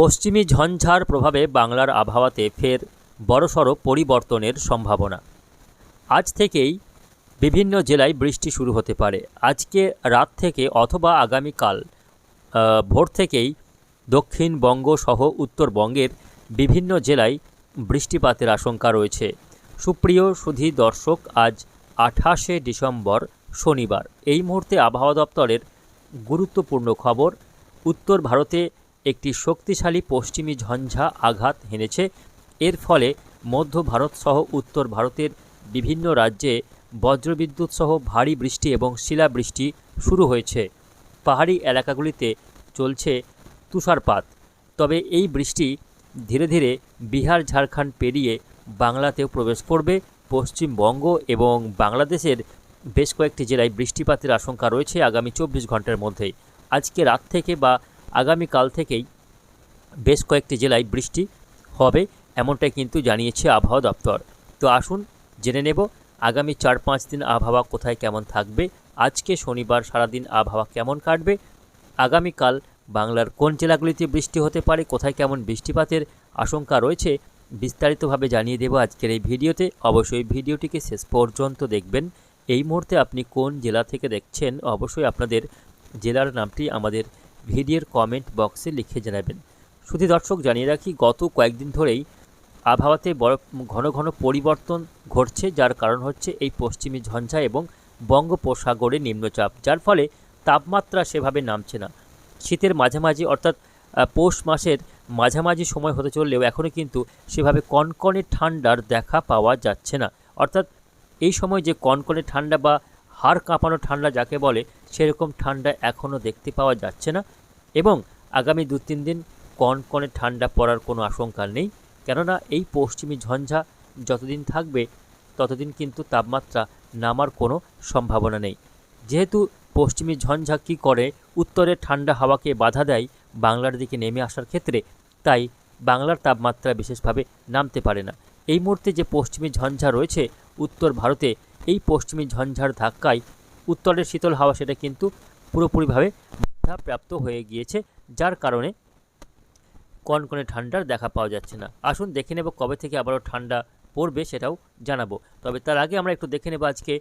পশ্চিমী ঝঞ্ঝার প্রভাবে বাংলার আবহাওয়াতে ফের বড়সড় পরিবর্তনের সম্ভাবনা। আজ থেকেই বিভিন্ন জেলায় বৃষ্টি শুরু হতে পারে। আজকে রাত থেকে অথবা আগামীকাল ভোর থেকেই দক্ষিণবঙ্গ সহ উত্তরবঙ্গের বিভিন্ন জেলায় বৃষ্টিপাতের আশঙ্কা রয়েছে। সুপ্রিয় সুধী দর্শক, আজ আঠাশে ডিসেম্বর শনিবার। এই মুহূর্তে আবহাওয়া দপ্তরের গুরুত্বপূর্ণ খবর, উত্তর ভারতে একটি শক্তিশালী পশ্চিমী ঝঞ্ঝা আঘাত হেনেছে। এর ফলে মধ্য ভারত সহ উত্তর ভারতের বিভিন্ন রাজ্যে বজ্রবিদ্যুৎ সহ ভারী বৃষ্টি এবং শিলাবৃষ্টি শুরু হয়েছে। পাহাড়ি এলাকাগুলিতে চলছে তুষারপাত। তবে এই বৃষ্টি ধীরে ধীরে বিহার, ঝাড়খণ্ড পেরিয়ে বাংলাতেও প্রবেশ করবে। পশ্চিমবঙ্গ এবং বাংলাদেশের বেশ কয়েকটি জেলায় বৃষ্টিপাতের আশঙ্কা রয়েছে আগামী চব্বিশ ঘণ্টার মধ্যেই আজকে রাত থেকে বা আগামীকাল থেকেই বেশ কয়েকটি জেলায় বৃষ্টি হবে, এমনটাই কিন্তু জানিয়েছে আবহাওয়া দপ্তর। তো আসুন, জেনে নেব আগামী চার পাঁচ দিন আবহাওয়া কোথায় কেমন থাকবে। আজকে শনিবার সারাদিন আবহাওয়া কেমন কাটবে? আগামীকাল বাংলার কোন জেলাগুলিতে বৃষ্টি হতে পারে? কোথায় কেমন বৃষ্টিপাতের আশঙ্কা রয়েছে? বিস্তারিতভাবে জানিয়ে দেব আজকের এই ভিডিওতে। অবশ্যই ভিডিওটিকে শেষ পর্যন্ত দেখবেন। এই মুহূর্তে আপনি কোন জেলা থেকে দেখছেন, অবশ্যই আপনাদের জেলার নামটি আমাদের ভিডিওর কমেন্ট বক্সে লিখে জানাবেন। শুধু দর্শক, জানিয়ে রাখি, গত কয়েকদিন ধরেই আবহাওয়াতে বড় ঘন ঘন পরিবর্তন ঘটছে, যার কারণ হচ্ছে এই পশ্চিমী ঝঞ্ঝা এবং বঙ্গোপসাগরে নিম্নচাপ, যার ফলে তাপমাত্রা সেভাবে নামছে না। শীতের মাঝামাঝি, অর্থাৎ পৌষ মাসের মাঝামাঝি সময় হতে চললেও এখনও কিন্তু সেভাবে কনকনে ঠান্ডার দেখা পাওয়া যাচ্ছে না। অর্থাৎ, এই সময় যে কনকনে ঠান্ডা বা হাড় কাঁপানো ঠান্ডা যাকে বলে, সেরকম ঠান্ডা এখনও দেখতে পাওয়া যাচ্ছে না। এবং আগামী দু তিন দিন কনকনে ঠান্ডা পড়ার কোনো আশঙ্কা নেই, কেননা এই পশ্চিমী ঝঞ্ঝা যতদিন থাকবে, ততদিন কিন্তু তাপমাত্রা নামার কোনো সম্ভাবনা নেই। যেহেতু পশ্চিমী ঝঞ্ঝা কী করে উত্তরের ঠান্ডা হাওয়াকে বাধা দেয় বাংলার দিকে নেমে আসার ক্ষেত্রে, তাই বাংলার তাপমাত্রা বিশেষভাবে নামতে পারে না। এই মুহূর্তে যে পশ্চিমী ঝঞ্ঝা রয়েছে, উত্তর ভারতে এই পশ্চিমী ঝঞ্ঝার ধাক্কায় উত্তরের শীতল হাওয়া সেটা কিন্তু পুরোপুরিভাবে বাধাপ্রাপ্ত হয়ে গিয়েছে, যার কারণে কনকনে ঠান্ডার দেখা পাওয়া যাচ্ছে না। আসুন দেখে নেব কবে থেকে আবারও ঠান্ডা পড়বে সেটাও জানাব। তবে তার আগে আমরা একটু দেখে নেব আজকে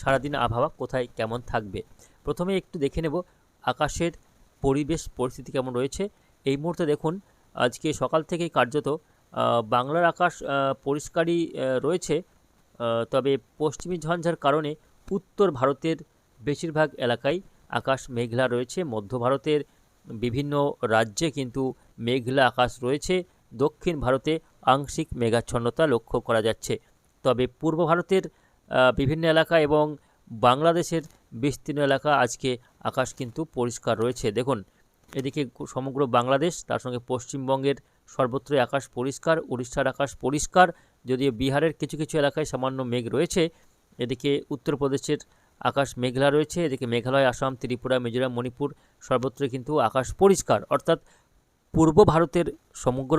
সারাদিন আবহাওয়া কোথায় কেমন থাকবে। প্রথমে একটু দেখে নেব আকাশের পরিবেশ পরিস্থিতি কেমন রয়েছে। এই মুহূর্তে দেখুন, আজকে সকাল থেকেই কার্যত বাংলার আকাশ পরিষ্কারই রয়েছে। তবে পশ্চিমী ঝঞ্ঝার কারণে উত্তর ভারতের বেশিরভাগ এলাকায় আকাশ মেঘলা রয়েছে। মধ্য ভারতের বিভিন্ন রাজ্যে কিন্তু মেঘলা আকাশ রয়েছে। দক্ষিণ ভারতে আংশিক মেঘাচ্ছন্নতা লক্ষ্য করা যাচ্ছে। তবে পূর্ব ভারতের বিভিন্ন এলাকা এবং বাংলাদেশের বিস্তীর্ণ এলাকা আজকে আকাশ কিন্তু পরিষ্কার রয়েছে। দেখুন, এদিকে সমগ্র বাংলাদেশ, তার সঙ্গে পশ্চিমবঙ্গের সর্বত্রই আকাশ পরিষ্কার, উড়িষ্যার আকাশ পরিষ্কার, যদিও বিহারের কিছু কিছু এলাকায় সামান্য মেঘ রয়েছে। এদিকে উত্তরপ্রদেশের আকাশ মেঘলা রয়েছে, এদিকে মেঘালয়, আসাম, ত্রিপুরা, মিজোরাম, মণিপুর, সর্বত্রই কিন্তু আকাশ পরিষ্কার। অর্থাৎ পূর্ব ভারতের সমগ্র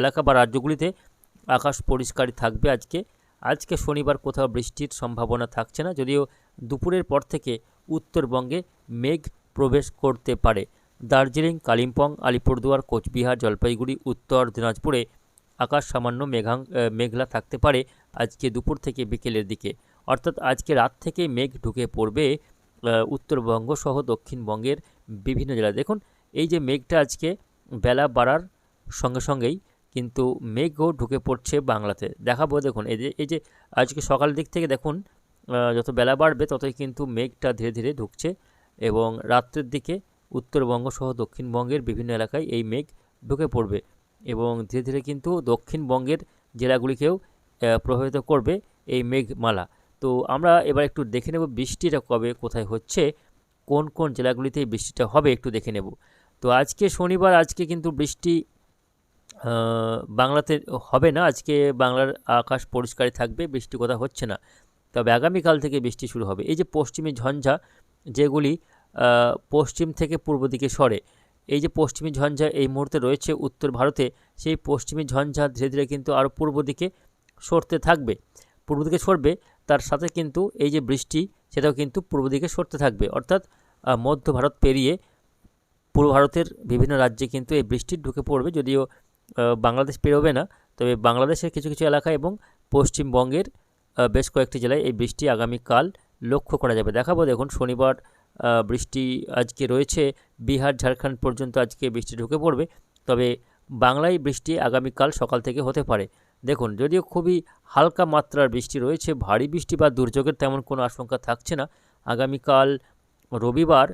এলাকা বা রাজ্যগুলিতে আকাশ পরিষ্কারই থাকবে আজকে। আজকে শনিবার কোথাও বৃষ্টির সম্ভাবনা থাকছে না, যদিও দুপুরের পর থেকে উত্তরবঙ্গে মেঘ প্রবেশ করতে পারে। দার্জিলিং, কালিম্পং, আলিপুরদুয়ার, কোচবিহার, জলপাইগুড়ি, উত্তর দিনাজপুরে আকাশ সামান্য মেঘাং মেঘলা থাকতে পারে আজকে দুপুর থেকে বিকেলের দিকে। অর্থাৎ আজকে রাত থেকে মেঘ ঢুকে পড়বে উত্তরবঙ্গ সহ দক্ষিণবঙ্গের বিভিন্ন জেলায়। দেখুন, এই যে মেঘটা আজকে বেলা বাড়ার সঙ্গে সঙ্গেই কিন্তু মেঘও ঢুকে পড়ছে বাংলাতে। দেখাবো, দেখুন, এই যে এই যে আজকে সকাল দিক থেকে দেখুন যত বেলা বাড়বে ততই কিন্তু মেঘটা ধীরে ধীরে ঢুকছে এবং রাত্রের দিকে উত্তরবঙ্গ সহ দক্ষিণবঙ্গের বিভিন্ন এলাকায় এই মেঘ ঢুকে পড়বে এবং ধীরে ধীরে কিন্তু দক্ষিণবঙ্গের জেলাগুলিকেও প্রভাবিত করবে এই মেঘমালা। তো আমরা এবার একটু দেখে নেব বৃষ্টিটা কবে, কোথায় হচ্ছে, কোন কোন জেলাগুলিতে বৃষ্টিটা হবে একটু দেখে নেব। তো আজকে শনিবার, আজকে কিন্তু বৃষ্টি বাংলাতে হবে না, আজকে বাংলার আকাশ পরিষ্কারই থাকবে, বৃষ্টি কোথাও হচ্ছে না। তবে আগামীকাল থেকে বৃষ্টি শুরু হবে। এই যে পশ্চিমী ঝঞ্ঝা, যেগুলি পশ্চিম থেকে পূর্ব দিকে সরে, এই যে পশ্চিমী ঝঞ্ঝা এই মুহূর্তে রয়েছে উত্তর ভারতে, সেই পশ্চিমী ঝঞ্ঝা ধীরে ধীরে কিন্তু আরও পূর্ব দিকে সরতে থাকবে। পূর্ব দিকে সরবে তার সাথে কিন্তু এই যে বৃষ্টি, সেটাও কিন্তু পূর্ব দিকে সরতে থাকবে। অর্থাৎ মধ্য ভারত পেরিয়ে পূর্ব ভারতের বিভিন্ন রাজ্যে কিন্তু এই বৃষ্টি ঢুকে পড়বে, যদিও বাংলাদেশ পেরোবে না। তবে বাংলাদেশের কিছু কিছু এলাকা এবং পশ্চিমবঙ্গের বেশ কয়েকটি জেলায় এই বৃষ্টি আগামীকাল লক্ষ্য করা যাবে। দেখাবো দেখুন, শনিবার বৃষ্টি আজকে রয়েছে। বিহার, ঝাড়খণ্ড পর্যন্ত আজকে বৃষ্টি ঢুকে পড়বে। তবে বাংলায় বৃষ্টি আগামীকাল সকাল থেকে হতে পারে। দেখুন, যদিও খুবই হালকা মাত্রার বৃষ্টি রয়েছে, ভারী বৃষ্টি বা দুর্যোগের তেমন কোনো আশঙ্কা থাকছে না। আগামীকাল রবিবার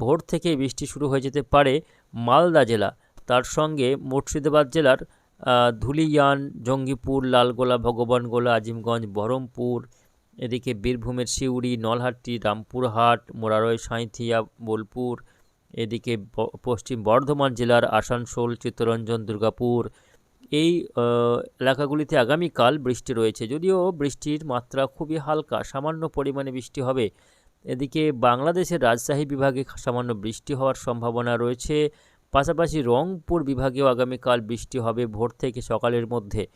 ভোর থেকে বৃষ্টি শুরু হয়ে যেতে পারে মালদা জেলা। তার সঙ্গে মুর্শিদাবাদ জেলার ধুলিয়ান, জঙ্গিপুর, লালগোলা, ভগবানগোলা, আজিমগঞ্জ, বহরমপুর, এদিকে বীরভূমের সিউড়ি নলহাটি রামপুরহাট, মোরারয়, সাঁইথিয়া, বোলপুর, এদিকে পশ্চিম বর্ধমান জেলার আসানসোল, চিত্তরঞ্জন, দুর্গাপুর এই এলাকাগুলিতে আগামীকাল বৃষ্টি রয়েছে। যদিও বৃষ্টির মাত্রা খুবই হালকা, সামান্য পরিমাণে বৃষ্টি হবে। এদিকে বাংলাদেশের রাজশাহী বিভাগে সামান্য বৃষ্টি হওয়ার সম্ভাবনা রয়েছে। পাশাপাশি রংপুর বিভাগেও আগামীকাল বৃষ্টি হবে ভোর থেকে সকালের মধ্যে।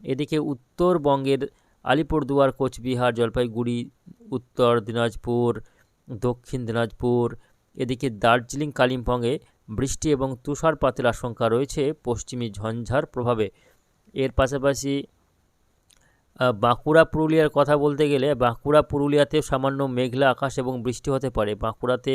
এদিকে উত্তরবঙ্গের আলিপুরদুয়ার, কোচবিহার, জলপাইগুড়ি, উত্তর দিনাজপুর, দক্ষিণ দিনাজপুর, এদিকে দার্জিলিং, কালিম্পংয়ে বৃষ্টি এবং তুষারপাতের আশঙ্কা রয়েছে পশ্চিমী ঝঞ্ঝার প্রভাবে। এর পাশাপাশি বাঁকুড়া, পুরুলিয়ার কথা বলতে গেলে বাঁকুড়া, পুরুলিয়াতেও সামান্য মেঘলা আকাশ এবং বৃষ্টি হতে পারে। বাঁকুড়াতে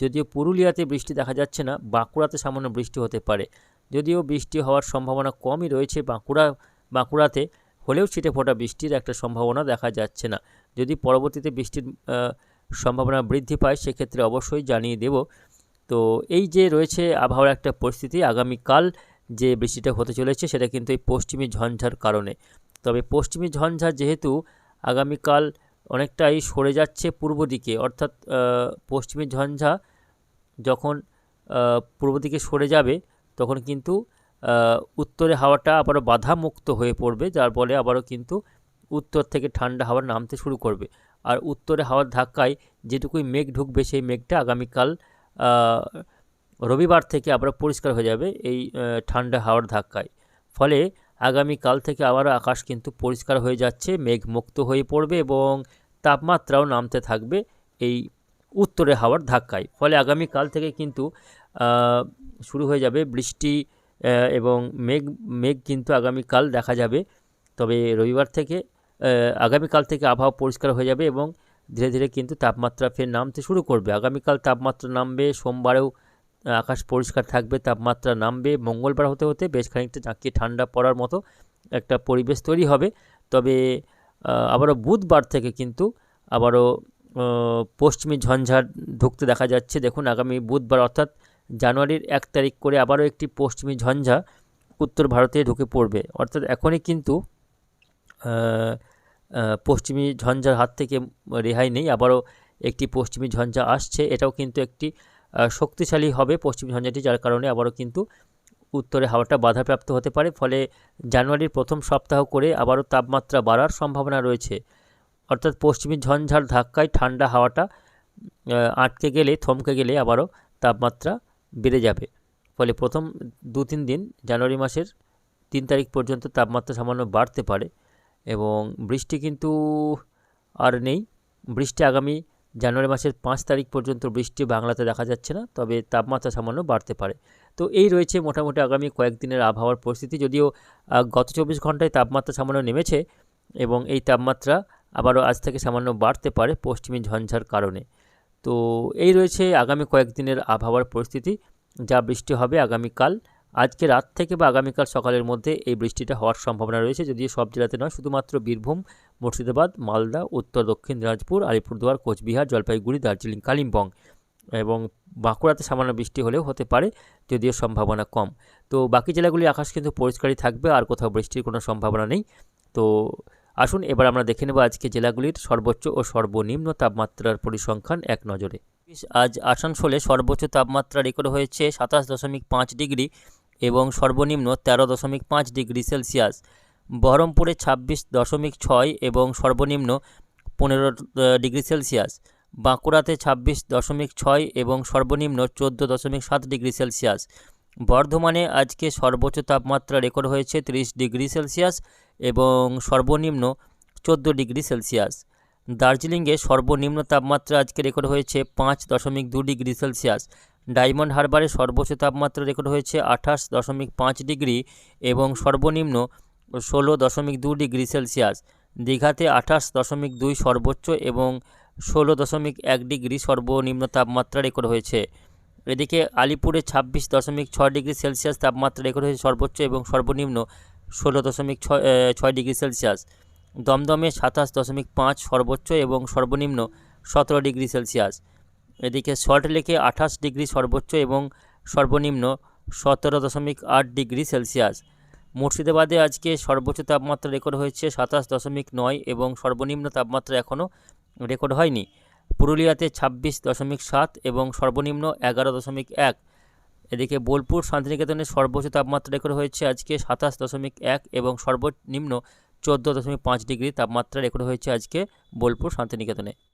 যদিও পুরুলিয়াতে বৃষ্টি দেখা যাচ্ছে না, বাঁকুড়াতে সামান্য বৃষ্টি হতে পারে। যদিও বৃষ্টি হওয়ার সম্ভাবনা কমই রয়েছে বাঁকুড়া, বাঁকুড়াতে, হলেও ছিটে ফোটা বৃষ্টির একটা সম্ভাবনা দেখা যাচ্ছে না। যদি পরবর্তীতে বৃষ্টির সম্ভাবনা বৃদ্ধি পায়, সেক্ষেত্রে অবশ্যই জানিয়ে দেব। তো এই যে রয়েছে আবহাওয়ার একটা পরিস্থিতি আগামীকাল যে বৃষ্টিটা হতে চলেছে সেটা কিন্তু এই পশ্চিমী ঝঞ্ঝার কারণে। তবে পশ্চিমী ঝঞ্ঝা যেহেতু আগামীকাল অনেকটাই সরে যাচ্ছে পূর্ব দিকে, অর্থাৎ পশ্চিমী ঝঞ্ঝা যখন পূর্ব দিকে সরে যাবে তখন কিন্তু উত্তরে হাওয়াটা আবারও বাধামুক্ত হয়ে পড়বে, যার ফলে আবারও কিন্তু উত্তর থেকে ঠান্ডা হাওয়া নামতে শুরু করবে। আর উত্তরে হাওয়ার ধাক্কায় যেটুকুই মেঘ ঢুকবে সেই মেঘটা আগামীকাল রবিবার থেকে আবার পরিষ্কার হয়ে যাবে এই ঠান্ডা হাওয়ার ধাক্কায়। ফলে আগামীকাল থেকে আবারও আকাশ কিন্তু পরিষ্কার হয়ে যাচ্ছে মেঘ মুক্ত হয়ে পড়বে এবং তাপমাত্রাও নামতে থাকবে এই উত্তরে হাওয়ার ধাক্কায়। ফলে আগামীকাল থেকে কিন্তু শুরু হয়ে যাবে বৃষ্টি এবং মেঘ মেঘ কিন্তু আগামীকাল দেখা যাবে। তবে রবিবার থেকে আগামীকাল থেকে আবহাওয়া পরিষ্কার হয়ে যাবে এবং ধীরে ধীরে কিন্তু তাপমাত্রা ফের নামতে শুরু করবে। আগামীকাল তাপমাত্রা নামবে, সোমবারেও আকাশ পরিষ্কার থাকবে, তাপমাত্রা নামবে। মঙ্গলবার হতে হতে বেশ খানিকটা জাঁকিয়ে ঠান্ডা পড়ার মতো একটা পরিবেশ তৈরি হবে। তবে আবারও বুধবার থেকে কিন্তু আবারও পশ্চিমী ঝঞ্ঝার ঢুকতে দেখা যাচ্ছে। দেখুন, আগামী বুধবার অর্থাৎ জানুয়ারির এক তারিখ করে আবারও একটি পশ্চিমী ঝঞ্ঝা উত্তর ভারতে ঢুকে পড়বে। অর্থাৎ এখনই কিন্তু পশ্চিমী ঝঞ্ঝার হাত থেকে রেহাই নেই, আবারও একটি পশ্চিমী ঝঞ্ঝা আসছে। এটাও কিন্তু একটি শক্তিশালী হবে পশ্চিমী ঝঞ্ঝাটি, যার কারণে আবারও কিন্তু উত্তরে হাওয়াটা বাধাপ্রাপ্ত হতে পারে। ফলে জানুয়ারির প্রথম সপ্তাহ করে আবারও তাপমাত্রা বাড়ার সম্ভাবনা রয়েছে। অর্থাৎ পশ্চিমী ঝঞ্ঝার ধাক্কায় ঠান্ডা হাওয়াটা আটকে গেলে, থমকে গেলে আবারও তাপমাত্রা বেড়ে যাবে। ফলে প্রথম দু তিন দিন, জানুয়ারি মাসের তিন তারিখ পর্যন্ত তাপমাত্রা সামান্য বাড়তে পারে। এবং বৃষ্টি কিন্তু আর নেই। বৃষ্টি আগামী জানুয়ারি মাসের পাঁচ তারিখ পর্যন্ত বৃষ্টি বাংলাতে দেখা যাচ্ছে না, তবে তাপমাত্রা সামান্য বাড়তে পারে। তো এই রয়েছে মোটামুটি আগামী কয়েকদিনের আবহাওয়ার পরিস্থিতি। যদিও গত চব্বিশ ঘন্টায় তাপমাত্রা সামান্য নেমেছে এবং এই তাপমাত্রা আবারও আজ থেকে সামান্য বাড়তে পারে পশ্চিমী ঝঞ্ঝার কারণে। তো এই রয়েছে আগামী কয়েকদিনের আবহাওয়ার পরিস্থিতি। যা বৃষ্টি হবে আগামীকাল আজকে রাত থেকে বা আগামীকাল সকালের মধ্যে এই বৃষ্টিটা হওয়ার সম্ভাবনা রয়েছে, যদিও সব জেলাতে নয়, শুধুমাত্র বীরভূম, মুর্শিদাবাদ, মালদা, উত্তর, দক্ষিণ দিনাজপুর, আলিপুরদুয়ার, কোচবিহার, জলপাইগুড়ি, দার্জিলিং, কালিম্পং এবং বাঁকুড়াতে সামান্য বৃষ্টি হলেও হতে পারে, যদিও সম্ভাবনা কম। তো বাকি জেলাগুলির আকাশ কিন্তু পরিষ্কারই থাকবে, আর কোথাও বৃষ্টির কোনো সম্ভাবনা নেই। তো আসুন এবার আমরা দেখে নেব আজকে জেলাগুলির সর্বোচ্চ ও সর্বনিম্ন তাপমাত্রার পরিসংখ্যান এক নজরে। আজ আসানসোলে সর্বোচ্চ তাপমাত্রা রেকর্ড হয়েছে সাতাশ দশমিক পাঁচ ডিগ্রি এবং সর্বনিম্ন তেরো দশমিক পাঁচ ডিগ্রি সেলসিয়াস। বহরমপুরে ছাব্বিশ দশমিক ছয় এবং সর্বনিম্ন পনেরো ডিগ্রি সেলসিয়াস। বাঁকুড়াতে ছাব্বিশ দশমিক ছয় এবং সর্বনিম্ন চোদ্দ দশমিক সাত ডিগ্রি সেলসিয়াস। বর্ধমানে আজকে সর্বোচ্চ তাপমাত্রা রেকর্ড হয়েছে তিরিশ ডিগ্রি সেলসিয়াস এবং সর্বনিম্ন চোদ্দ ডিগ্রি সেলসিয়াস। দার্জিলিংয়ে সর্বনিম্ন তাপমাত্রা আজকে রেকর্ড হয়েছে পাঁচ দশমিক দু ডিগ্রি সেলসিয়াস। ডায়মন্ড হারবারে সর্বোচ্চ তাপমাত্রা রেকর্ড হয়েছে আঠাশ দশমিক পাঁচ ডিগ্রি এবং সর্বনিম্ন ষোলো দশমিক দু ডিগ্রি সেলসিয়াস। দীঘাতে আঠাশ দশমিক দুই সর্বোচ্চ এবং ষোলো দশমিক এক ডিগ্রি সর্বনিম্ন তাপমাত্রা রেকর্ড হয়েছে। এদিকে আলিপুরে ছাব্বিশ দশমিক ছয় ডিগ্রি সেলসিয়াস তাপমাত্রা রেকর্ড হয়েছে সর্বোচ্চ এবং সর্বনিম্ন ষোলো দশমিক ছয় ছয় ডিগ্রি সেলসিয়াস। দমদমে সাতাশ দশমিক পাঁচ সর্বোচ্চ এবং সর্বনিম্ন সতেরো ডিগ্রি সেলসিয়াস। এদিকে সল্টলেকে আঠাশ ডিগ্রি সর্বোচ্চ এবং সর্বনিম্ন সতেরো দশমিক আট ডিগ্রি সেলসিয়াস। মুর্শিদাবাদে আজকে সর্বোচ্চ তাপমাত্রা রেকর্ড হয়েছে সাতাশ দশমিক নয় এবং সর্বনিম্ন তাপমাত্রা এখনও রেকর্ড হয়নি। পুরুলিয়াতে ছাব্বিশ দশমিক সাত এবং সর্বনিম্ন এগারো দশমিক এক। এদিকে বোলপুর, শান্তিনিকেতনে সর্বোচ্চ তাপমাত্রা রেকর্ড হয়েছে আজকে সাতাশ দশমিক এক এবং সর্বনিম্ন চোদ্দ দশমিক পাঁচ ডিগ্রি তাপমাত্রা রেকর্ড হয়েছে আজকে বোলপুর, শান্তিনিকেতনে।